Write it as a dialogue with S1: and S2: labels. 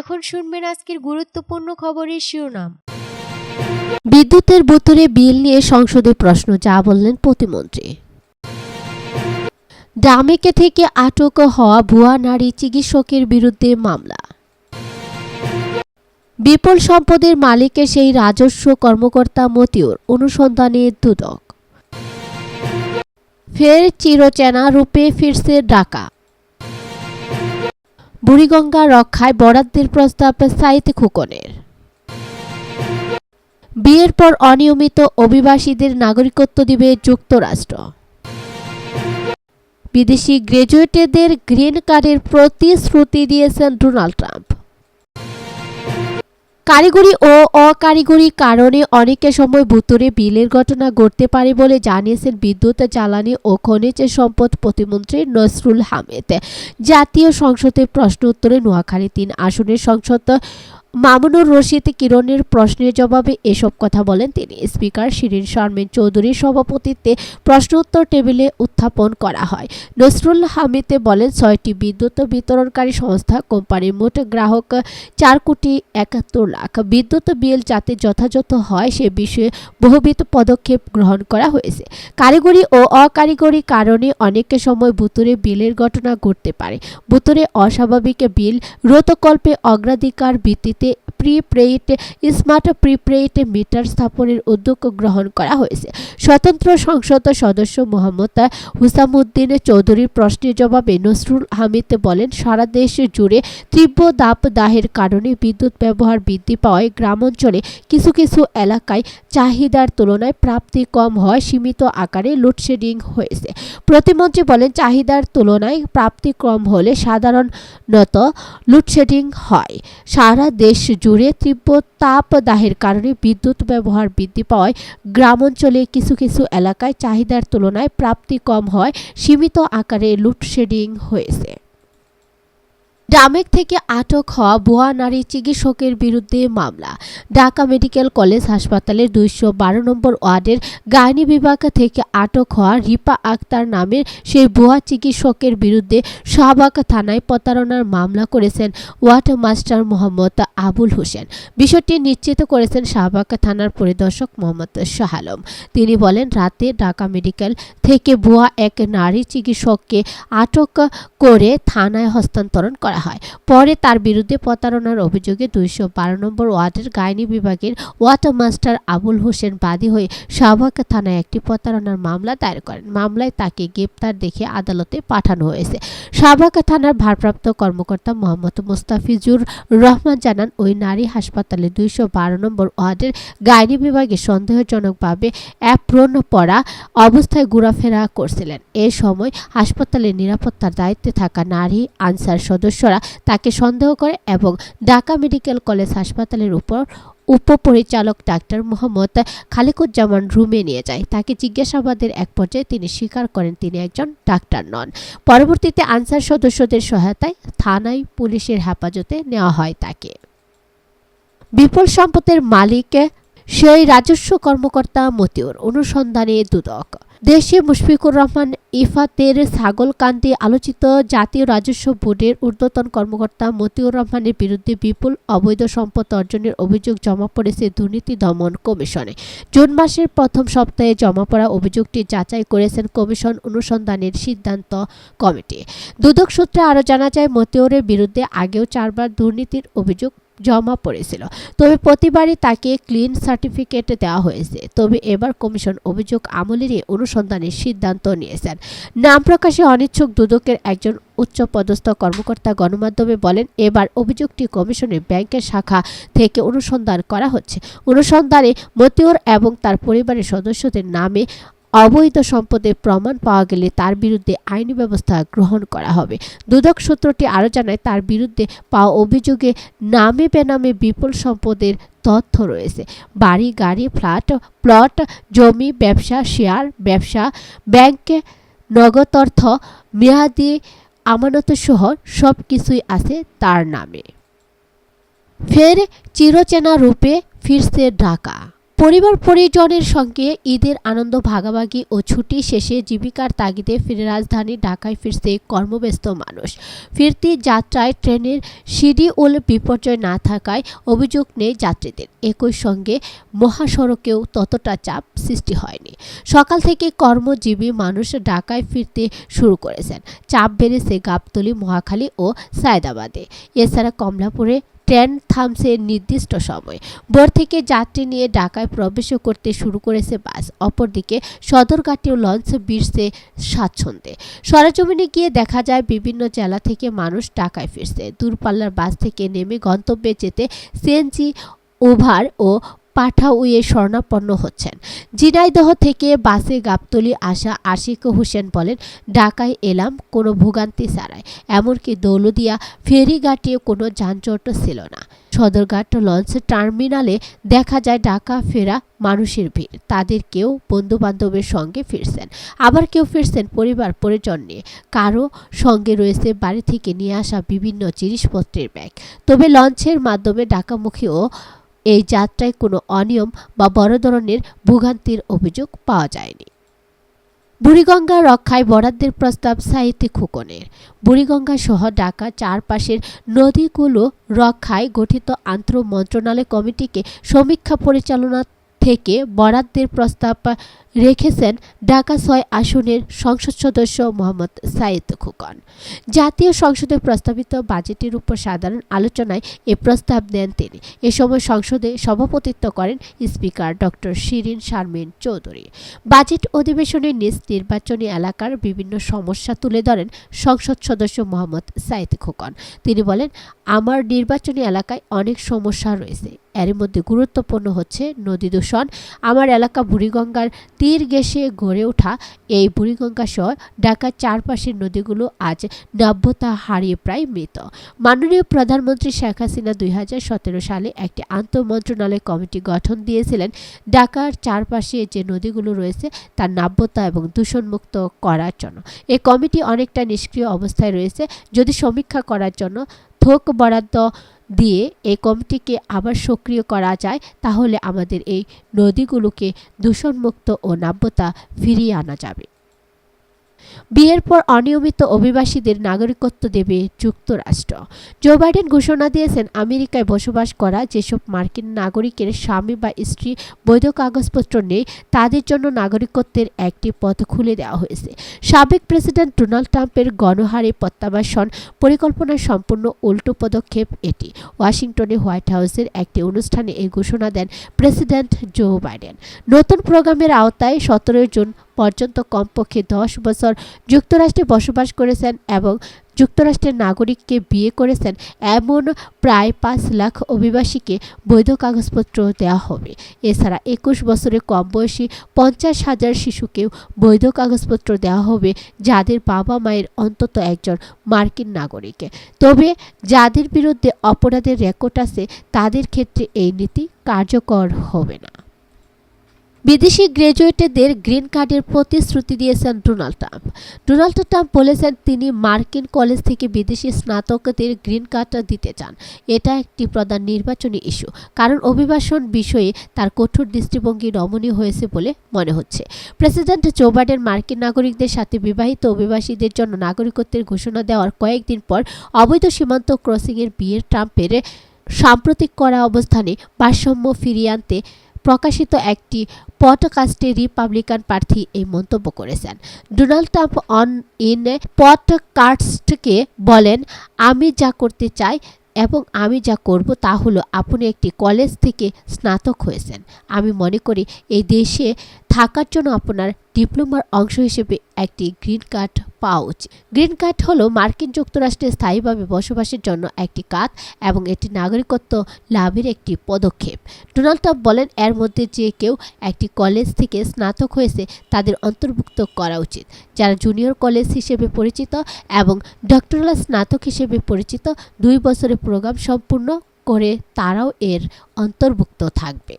S1: এখন শুনবেন আজকের গুরুত্বপূর্ণ খবরের শিরোনাম।
S2: বিদ্যুতের বোতলে বিল নিয়ে সংসদে প্রশ্ন, যা বললেন প্রতিমন্ত্রী। ডামেকে থেকে আটক হওয়া ভুয়া নারী চিকিৎসকের বিরুদ্ধে মামলা। বিপুল সম্পদের মালিকের সেই রাজস্ব কর্মকর্তা মতিউর, অনুসন্ধানে দুদক। ফের চিরচেনা রূপে ফিরছে ডাকা বুড়িগঙ্গা রক্ষায় বরাদ্দের প্রস্তাব সাইতে খোকনের। বিয়ের পর অনিয়মিত অভিবাসীদের নাগরিকত্ব দিবে যুক্তরাষ্ট্র। বিদেশি গ্রাজুয়েটদের গ্রিন কার্ডের প্রতিশ্রুতি দিয়েছেন ডোনাল্ড ট্রাম্প। কারিগরি ও অকারিগরি কারণে অনেকের সময় ভুতুরে বিলের ঘটনা ঘটতে পারে বলে জানিয়েছেন বিদ্যুৎ, জ্বালানি ও খনিজ সম্পদ প্রতিমন্ত্রী নসরুল হামেদ। জাতীয় সংসদের প্রশ্ন উত্তরে নোয়াখালী তিন আসনের সংসদ মামুনুর রশিদ কিরণের প্রশ্নের জবাবে এসব কথা বলেন তিনি। স্পিকার শিরিন শারমিন চৌধুরীর সভাপতিত্বে প্রশ্ন উত্তর টেবিলে উত্থাপন করা হয়। নসরুল হামিদে বলেন, ছয়টি বিদ্যুৎ বিতরণকারী সংস্থা, কোম্পানির মোট গ্রাহক চার কোটি একাত্তর লাখ। বিদ্যুৎ বিল যাতে যথাযথ হয়, সে বিষয়ে বহুবিধ পদক্ষেপ গ্রহণ করা হয়েছে। কারিগরি ও অকারিগরি কারণে অনেক সময় ভুতুরে বিলের ঘটনা ঘটতে পারে। ভুতুরে অস্বাভাবিক বিল রোতকল্পে অগ্রাধিকার ভিত্তিতে প্রিপেইড স্মার্ট প্রিপেইড মিটার স্থাপনের উদ্যোগ গ্রহণ করা হয়েছে। স্বতন্ত্র সংসদ সদস্য মোহাম্মদ হুসামুদ্দিন চৌধুরীর প্রশ্নের জবাবে নসরুল হামিদ বলেন, সারা দেশ জুড়ে তীব্র দাপ দাহের কারণে বিদ্যুৎ ব্যবহার বৃদ্ধি পাওয়ায় গ্রামাঞ্চলে কিছু কিছু এলাকায় চাহিদার তুলনায় প্রাপ্তি কম হয় সীমিত আকারে লোডশেডিং হয়েছে। প্রতিমন্ত্রী বলেন, চাহিদার তুলনায় প্রাপ্তি কম হলে সাধারণত লোডশেডিং হয়। সারা দেশ জুড়ে তীব্র তাপদাহের কারণে বিদ্যুৎ ব্যবহার বৃদ্ধি পাওয়ায় গ্রামাঞ্চলে কিছু কিছু এলাকায় চাহিদার তুলনায় প্রাপ্তি কম হয়, সীমিত আকারে লোডশেডিং হয়েছে। ডামেক থেকে আটক হওয়া ভুয়া নারী চিকিৎসকের বিরুদ্ধে মামলা। ঢাকা মেডিকেল কলেজ হাসপাতালের দুইশো বারো নম্বর ওয়ার্ডের গাইনি বিভাগ থেকে আটক হওয়া রিপা আক্তার নামের সেই ভুয়া চিকিৎসকের বিরুদ্ধে শাহবাগ থানায় প্রতারণার মামলা করেছেন ওয়ার্ড মাস্টার মোহাম্মদ আবুল হোসেন। বিষয়টি নিশ্চিত করেছেন শাহবাগ থানার পরিদর্শক মোহাম্মদ শাহ আলম তিনি বলেন, রাতে ঢাকা মেডিকেল থেকে ভুয়া এক নারী চিকিৎসককে আটক করে থানায় হস্তান্তরণ করা হয়। পরে তার বিরুদ্ধে প্রতারণার অভিযোগে দুইশো বারো নম্বর ওয়ার্ডের গাইনি বিভাগের ওয়ার্ড মাস্টার আবুল হোসেন বাদী হয়ে শাহবাগ থানায় একটি প্রতারণার মামলা দায়ের করেন। মামলায় তাকে গ্রেপ্তার দেখে আদালতে পাঠানো হয়েছে। শাহবাগ থানার ভারপ্রাপ্ত কর্মকর্তা মোহাম্মদ মুস্তাফিজুর রহমান জানান, ওই নারী হাসপাতালে দুইশো বারো নম্বর ওয়ার্ডের গাইনি বিভাগে সন্দেহজনকভাবে অ্যাপ্রন পড়া অবস্থায় ঘোরাফেরা করছিলেন। এ সময় হাসপাতালের নিরাপত্তার দায়িত্বে থাকা নারী আনসার সদস্যরা তাকে সন্দেহ করে এবং ঢাকা মেডিকেল কলেজ হাসপাতালের উপর উপপরিচালক ডাক্তার মোহাম্মদ খালিকুজ্জামান রুমে নিয়ে যায়। তাকে জিজ্ঞাসাবাদের এক পর্যায়ে তিনি স্বীকার করেন তিনি একজন ডাক্তার নন। পরবর্তীতে আনসার সদস্যদের সহায়তায় থানায় পুলিশের হেফাজতে নেওয়া হয় তাকে। বিপুল সম্পদের মালিক সেই রাজস্ব কর্মকর্তা মতিউর। অনুসন্ধানে দুদক। দেশে মুশফিকুর রহমান ইফাতের ছাগলকান্দি আলোচিত জাতীয় রাজস্ব বোর্ডের ঊর্ধ্বতন কর্মকর্তা মতিউর রহমানের বিরুদ্ধে বিপুল অবৈধ সম্পদ অর্জনের অভিযোগ জমা পড়েছে দুর্নীতি দমন কমিশনে। জুন মাসের প্রথম সপ্তাহে জমা পড়া অভিযোগটি যাচাই করেছেন কমিশন অনুসন্ধানের সিদ্ধান্ত কমিটি। দুদক সূত্রে আরও জানা যায়, মতিউরের বিরুদ্ধে আগেও চারবার দুর্নীতির অভিযোগ জমা পড়েছিল। তবে প্রতিবারই তাকে ক্লিন সার্টিফিকেট দেওয়া হয়েছে। তবে এবার কমিশন অভিযোগ আমলে নিয়ে অনুসন্ধানের সিদ্ধান্ত নিয়েছেন। নাম প্রকাশে অনিচ্ছুক দুদকের একজন উচ্চপদস্থ কর্মকর্তা গণমাধ্যমে বলেন, এবার অভিযোগটি কমিশনের ব্যাংকের শাখা থেকে অনুসন্ধান করা হচ্ছে। অনুসন্ধানে মতিউর এবং তার পরিবারের সদস্যদের নামে অবৈধ সম্পদের প্রমাণ পাওয়া গেলে তার বিরুদ্ধে আইনি ব্যবস্থা গ্রহণ করা হবে। দুদক সূত্রটি আরও জানায়, তার বিরুদ্ধে পাওয়া অভিযোগে নামে বেনামে বিপুল সম্পদের তথ্য রয়েছে। বাড়ি, গাড়ি, ফ্ল্যাট, প্লট, জমি, ব্যবসা, শেয়ার, ব্যবসা, ব্যাংকে, নগদ অর্থ, মেয়াদি আমানত সহ সব কিছুই আছে তার নামে। ফের চিরচেনা রূপে ফিরছে ঢাকা। পরিবার পরিজনের সঙ্গে ঈদের আনন্দ, ভাগাভাগি ও ছুটি শেষে জীবিকার তাগিদে ফিরে রাজধানী ঢাকায় ফিরছে কর্মব্যস্ত মানুষ। ফিরতি যাত্রায় ট্রেনের শিডিউল বিপর্যয় না থাকায় অভিযোগ নেই যাত্রীদের। একই সঙ্গে মহাসড়কেও ততটা চাপ সৃষ্টি হয়নি। সকাল থেকে কর্মজীবী মানুষ ঢাকায় ফিরতে শুরু করেছেন। চাপ বেড়েছে গাবতলী, মহাখালী ও সায়দাবাদে। এছাড়া কমলাপুরে ট্রেন থামছে নির্দিষ্ট সময়। ভোর থেকে যাত্রী নিয়ে ঢাকায় প্রবেশ করতে শুরু করেছে বাস। অপরদিকে সদরঘাটে লঞ্চ ভিড়ছে স্বাচ্ছন্দ্যে। সরেজমিনে গিয়ে দেখা যায় বিভিন্ন জেলা থেকে মানুষ ঢাকায় ফিরছে। দূরপাল্লার বাস থেকে নেমে গন্তব্যে যেতে সিএনজি ওভার ও পাঠাউয়ে স্বর্ণাপন্ন হচ্ছেন। ঝিনাইদহ থেকে বাসে গাবতলি আসা আশিক হোসেন বলেন, ঢাকায় এলাম, কোনো ভোগান্তি ছাড়াই। এমনকি দৌলদিয়া ফেরিঘাটে কোনো যানজট ছিল না। সদরঘাট লঞ্চ টার্মিনালে দেখা যায় ঢাকা ফেরা মানুষের ভিড়। তাদের কেউ বন্ধু বান্ধবের সঙ্গে ফিরছেন। আবার কেউ ফিরছেন পরিবার, পরিজন নিয়ে। কারও সঙ্গে রয়েছে বাড়ি থেকে নিয়ে আসা বিভিন্ন জিনিসপত্রের ব্যাগ। তবে লঞ্চের মাধ্যমে ঢাকামুখী ও এই যাত্রায় কোনো অনিয়ম বা বড় ধরনের ভোগান্তির অভিযোগ পাওয়া যায়নি। বুড়িগঙ্গা রক্ষায় বরাদ্দের প্রস্তাব সাহিত্যিক খোকনের। বুড়িগঙ্গা সহ ঢাকা চারপাশের নদীগুলো রক্ষায় গঠিত আন্তঃ মন্ত্রণালয় কমিটিকে সমীক্ষা পরিচালনা থেকে বরাদ্দের প্রস্তাব রেখেছেন ঢাকা ছয় আসনের সংসদ সদস্য মোহাম্মদ সাইদ খোকন। জাতীয় সংসদে প্রস্তাবিত বাজেটের উপর সাধারণ আলোচনায় এ প্রস্তাব দেন তিনি। এ সময় সংসদে সভাপতিত্ব করেন speaker doctor Shirin Sharmin Chaudhury. Budget অধিবেশনে নিজ নির্বাচনী এলাকার বিভিন্ন সমস্যা তুলে ধরেন সংসদ সদস্য মোহাম্মদ সাইদ খোকন। তিনি বলেন, আমার নির্বাচনী এলাকায় অনেক সমস্যা রয়েছে। এর মধ্যে গুরুত্বপূর্ণ হচ্ছে নদী দূষণ। আমার এলাকা বুড়িগঙ্গার তীর ঘেঁষে গড়ে ওঠা এই বুড়িগঙ্গা সহ ঢাকার চারপাশের নদীগুলো আজ নাব্যতা হারিয়ে প্রায় মৃত। মাননীয় প্রধানমন্ত্রী শেখ হাসিনা দুই হাজার সতেরো সালে একটি আন্তঃমন্ত্রণালয় কমিটি গঠন দিয়েছিলেন। ঢাকার চারপাশে যে নদীগুলো রয়েছে তার নাব্যতা এবং দূষণমুক্ত করার জন্য। এই কমিটি অনেকটা নিষ্ক্রিয় অবস্থায় রয়েছে। যদি সমীক্ষা করার জন্য থোক বরাদ্দ দিয়ে এই কমিটিকে আবার সক্রিয় করা যায়, তাহলে আমাদের এই নদীগুলোকে দূষণমুক্ত ও নাব্যতা ফিরিয়ে আনা যাবে। বিয়ের পর অনিয়মিত অভিবাসীদের নাগরিকত্ব দেবে যুক্তরাষ্ট্র। জো বাইডেন ঘোষণা দিয়েছেন, আমেরিকায় বসবাস করা যেসব মার্কিন নাগরিকের স্বামী বা স্ত্রী বৈধ কাগজপত্র নেই, তাদের জন্য নাগরিকত্বের একটি পথ খুলে দেওয়া হয়েছে। সাবেক প্রেসিডেন্ট ডোনাল্ড ট্রাম্পের গণহারে প্রত্যাবাসন পরিকল্পনার সম্পূর্ণ উল্টো পদক্ষেপ এটি। ওয়াশিংটনে হোয়াইট হাউসের একটি অনুষ্ঠানে এই ঘোষণা দেন প্রেসিডেন্ট জো বাইডেন। নতুন প্রোগ্রামের আওতায় সতেরো জুন পর্যন্ত কমপক্ষে দশ বছর যুক্তরাষ্ট্রে বসবাস করেছেন এবং যুক্তরাষ্ট্রের নাগরিককে বিয়ে করেছেন, এমন প্রায় পাঁচ লাখ অভিবাসীকে বৈধ কাগজপত্র দেওয়া হবে। এছাড়া একুশ বছরের কম বয়সী পঞ্চাশ হাজার শিশুকেও বৈধ কাগজপত্র দেওয়া হবে, যাদের বাবা মায়ের অন্তত একজন মার্কিন নাগরিকে। তবে যাদের বিরুদ্ধে অপরাধের রেকর্ড আছে, তাদের ক্ষেত্রে এই নীতি কার্যকর হবে না। বিদেশি গ্র্যাজুয়েটদের গ্রিন কার্ডের প্রতিশ্রুতি দিয়েছেন ডোনাল্ড ট্রাম্প। ডোনাল্ড ট্রাম্প বলেছেন তিনি মার্কিন কলেজ থেকে বিদেশি স্নাতকদের গ্রিন কার্ডটা দিতে চান। এটা একটি প্রধান নির্বাচনী ইস্যু। কারণ অভিবাসন বিষয়ে তার কঠোর দৃষ্টিভঙ্গি নমনীয় হয়েছে বলে মনে হচ্ছে। প্রেসিডেন্ট জো বাইডেন মার্কিন নাগরিকদের সাথে বিবাহিত অভিবাসীদের জন্য নাগরিকত্বের ঘোষণা দেওয়ার কয়েকদিন পর অবৈধ সীমান্ত ক্রসিংয়ের বিয়ের ট্রাম্পের সাম্প্রতিক করা অবস্থানে ভারসাম্য ফিরিয়ে আনতে প্রকাশিত একটি পডকাস্টে রিপাবলিকান প্রার্থী এই মন্তব্য করেছেন। ডোনাল্ড ট্রাম্প অন ইন পডকাস্টকে বলেন, আমি যা করতে চাই এবং আমি যা করব তা হলো আপনি একটি কলেজ থেকে স্নাতক হয়েছেন। আমি মনে করি এই দেশে থাকার জন্য আপনার ডিপ্লোমার অংশ হিসেবে একটি গ্রিন কার্ড পাওয়া উচিত গ্রিন কার্ড হলো মার্কিন যুক্তরাষ্ট্রে স্থায়ীভাবে বসবাসের জন্য একটি কার্ড এবং এটি নাগরিকত্ব লাভের একটি পদক্ষেপ। ডোনাল্ড ট্রাম্প বলেন, এর মধ্যে যে কেউ একটি কলেজ থেকে স্নাতক হয়েছে, তাদের অন্তর্ভুক্ত করা উচিত। যারা জুনিয়র কলেজ হিসেবে পরিচিত এবং ডক্টরাল স্নাতক হিসেবে পরিচিত, দুই বছরের প্রোগ্রাম সম্পূর্ণ করে তারাও এর অন্তর্ভুক্ত থাকবে।